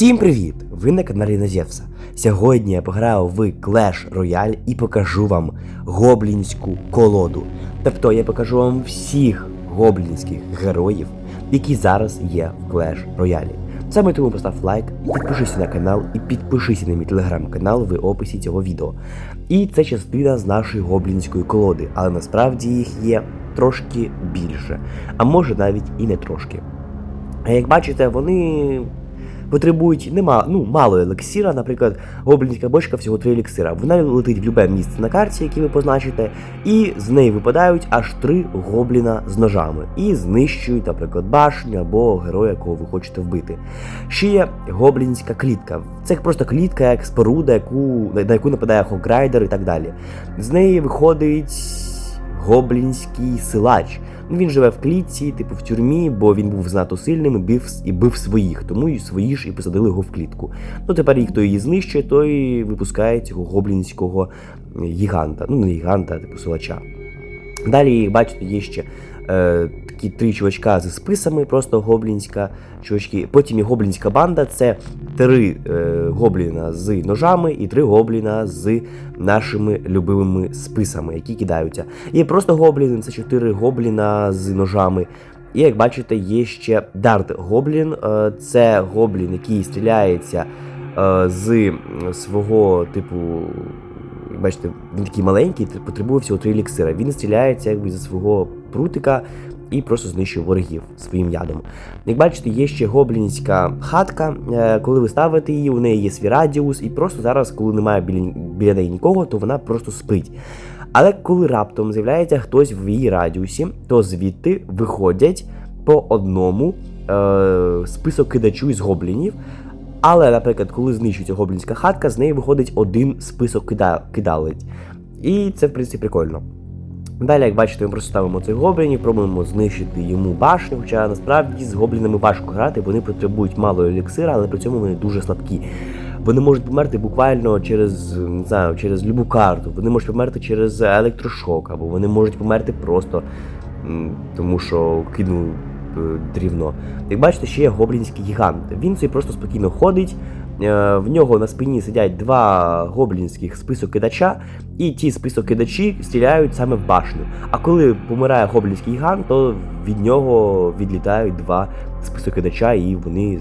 Всім привіт! Ви на каналі Назєвса. Сьогодні я пограю в Clash Royale і покажу вам гоблінську колоду. Тобто я покажу вам всіх гоблінських героїв, які зараз є в Clash Royale. Саме тому постав лайк, підпишися на канал і підпишися на мій телеграм-канал в описі цього відео. І це частина з нашої гоблінської колоди, але насправді їх є трошки більше, а може навіть і не трошки. А як бачите, вони потребують нема, ну, мало елексіра, наприклад, гоблінська бочка всього 3 елексира. Вона летить в любе місце на карті, яке ви позначите, і з неї випадають аж 3 гобліна з ножами. І знищують, наприклад, башню або героя, якого ви хочете вбити. Ще є гоблінська клітка. Це просто клітка, як споруда, яку, на яку нападає хограйдер і так далі. З неї виходить гоблінський силач. Ну, Він живе в клітці, типу в тюрмі, бо він був знато сильним і бив, і бив своїх, тому і свої ж і посадили його в клітку. Ну тепер їх хто її знищує, той випускає цього гоблінського гіганта. Ну, не гіганта, а типу силача. Далі, бачите, є ще е, такі три чувачка зі списами, просто гоблінська чувачки. Потім є гоблінська банда, це три е, гобліна з ножами і три гобліна з нашими любимими списами, які кидаються. Є просто гобліни, це чотири гобліна з ножами. І як бачите, є ще Дарт Гоблін. Е, це гоблін, який стріляється е, з свого типу. Бачите, він такий маленький, потребує всього три еліксира. Він стріляється якби зі свого прутика і просто знищує ворогів своїм ядом. Як бачите, є ще гоблінська хатка. Е, Коли ви ставите її, у неї є свій радіус, і просто зараз, коли немає біля, біля неї нікого, то вона просто спить. Але коли раптом з'являється хтось в її радіусі, то звідти виходять по одному е, список кидачу із гоблінів. Але, наприклад, коли знищується гоблінська хатка, з неї виходить один список кида... кидалець. І це, в принципі, прикольно. Далі, як бачите, ми просто ставимо цих гоблінів, пробуємо знищити йому башню, хоча насправді з гоблінами важко грати, вони потребують мало еліксира, але при цьому вони дуже слабкі. Вони можуть померти буквально через не знаю, через любу карту, вони можуть померти через електрошок, або вони можуть померти просто тому, що кинули дрівно. Як бачите, ще є гоблінський гігант. Він собі просто спокійно ходить. В нього на спині сидять два гоблінських список-кидача, і ті список-кидачі стріляють саме в башню. А коли помирає гоблінський гігант, то від нього відлітають два список-кидача, і вони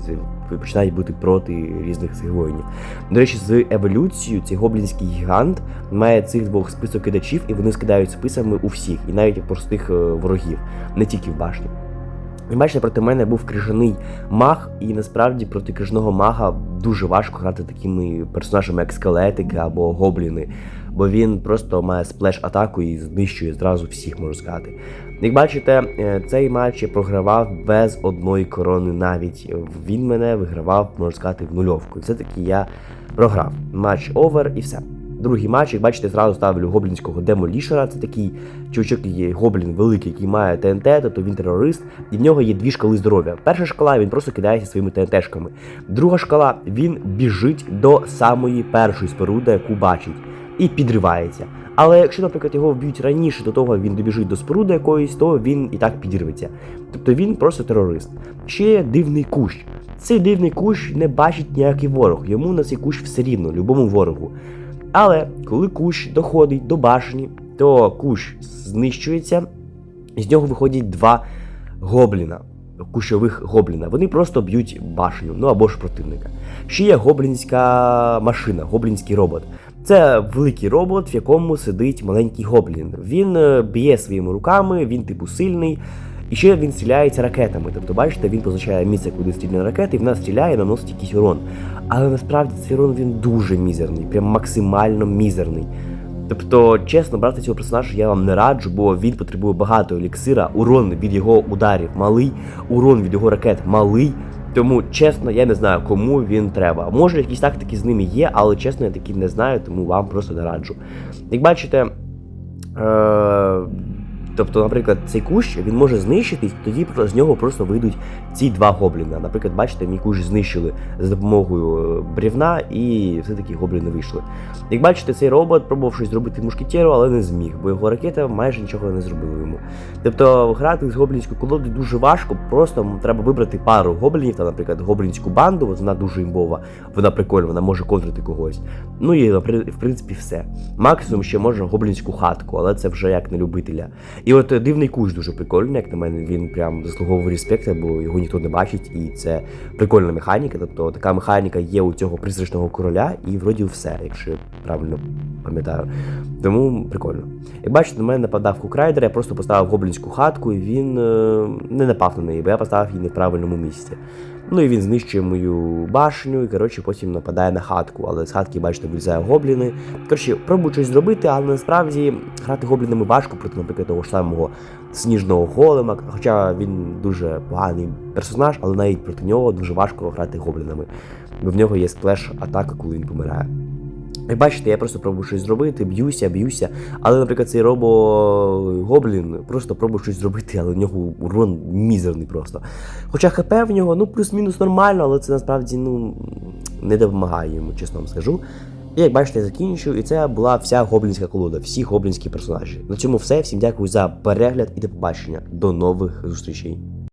починають бути проти різних цих воїнів. До речі, з еволюцією цей гоблінський гігант має цих двох список-кидачів, і вони скидають списами у всіх, і навіть простих ворогів, не тільки в башні. Бачите, проти мене був крижаний маг, і насправді проти крижного мага дуже важко грати такими персонажами, як скелетики або гобліни, бо він просто має сплеш-атаку і знищує зразу всіх, можу сказати. Як бачите, цей матч я програвав без одної корони навіть. Він мене вигравав, можна сказати, в нульовку. І все-таки я програв. Матч овер і все. Другий матч, як бачите, зразу ставлю гоблінського демолішера. Це такий чувачок, є гоблін великий, який має ТНТ, тобто він терорист, і в нього є дві шкали здоров'я. Перша шкала він просто кидається своїми ТНТшками. Друга шкала він біжить до самої першої споруди, яку бачить, і підривається. Але якщо, наприклад, його вб'ють раніше до того, він добіжить до споруди якоїсь, то він і так підірветься. Тобто він просто терорист. Ще дивний кущ. Цей дивний кущ не бачить ніякий ворог, йому на цей кущ все рівно, любому ворогу. Але коли кущ доходить до башні, то кущ знищується, і з нього виходять два гобліна, кущових гобліна. Вони просто б'ють башню, ну або ж противника. Ще є гоблінська машина, гоблінський робот. Це великий робот, в якому сидить маленький гоблін. Він б'є своїми руками, він типу сильний. І ще він стріляється ракетами. Тобто, бачите, він позначає місце, куди стріляє ракети, і вона стріляє наносить якийсь урон. Але насправді цей урон він дуже мізерний, прям максимально мізерний. Тобто, чесно, брати цього персонажа я вам не раджу, бо він потребує багато еліксира, урон від його ударів малий, урон від його ракет малий. Тому, чесно, я не знаю, кому він треба. Може, якісь тактики з ними є, але чесно, я такі не знаю, тому вам просто не раджу. Як бачите. Е Тобто, наприклад, цей кущ він може знищитись, тоді з нього просто вийдуть ці два гобліна. Наприклад, бачите, мій кущ знищили за допомогою е, брівна, і все-таки гобліни вийшли. Як бачите, цей робот пробував щось зробити мушкетеру, але не зміг, бо його ракета майже нічого не зробила йому. Тобто грати з гоблінською колодою дуже важко, просто треба вибрати пару гоблінів, там, наприклад, гоблінську банду, от вона дуже імбова, вона прикольна, вона може контрити когось. Ну і в принципі все. Максимум ще можна гоблінську хатку, але це вже як на любителя. І от е, дивний куш дуже прикольний, як на мене, він прям заслуговує респекту, бо його ніхто не бачить, і це прикольна механіка. Тобто така механіка є у цього призрачного короля, і вроді все, якщо правильно пам'ятаю. Тому прикольно. Як бачите, на мене нападав Хукрайдер, я просто поставив гоблінську хатку, і він е, не напав на неї, бо я поставив її не в правильному місці. Ну і він знищує мою башню, і коротше потім нападає на хатку, але з хатки, бачите, вилізає гобліни. Коротше, пробую щось зробити, але насправді грати гоблінами важко проти, наприклад, того ж самого сніжного голема. Хоча він дуже поганий персонаж, але навіть проти нього дуже важко грати гоблінами. Бо в нього є сплеш атака, коли він помирає. Як бачите, я просто пробую щось зробити, б'юся, б'юся. Але, наприклад, цей робо-гоблін просто пробує щось зробити, але в нього урон мізерний просто. Хоча ХП в нього, ну, плюс-мінус нормально, але це насправді ну, не допомагає йому, чесно вам скажу. І як бачите, я закінчую, і це була вся гоблінська колода, всі гоблінські персонажі. На цьому все. Всім дякую за перегляд і до побачення. До нових зустрічей.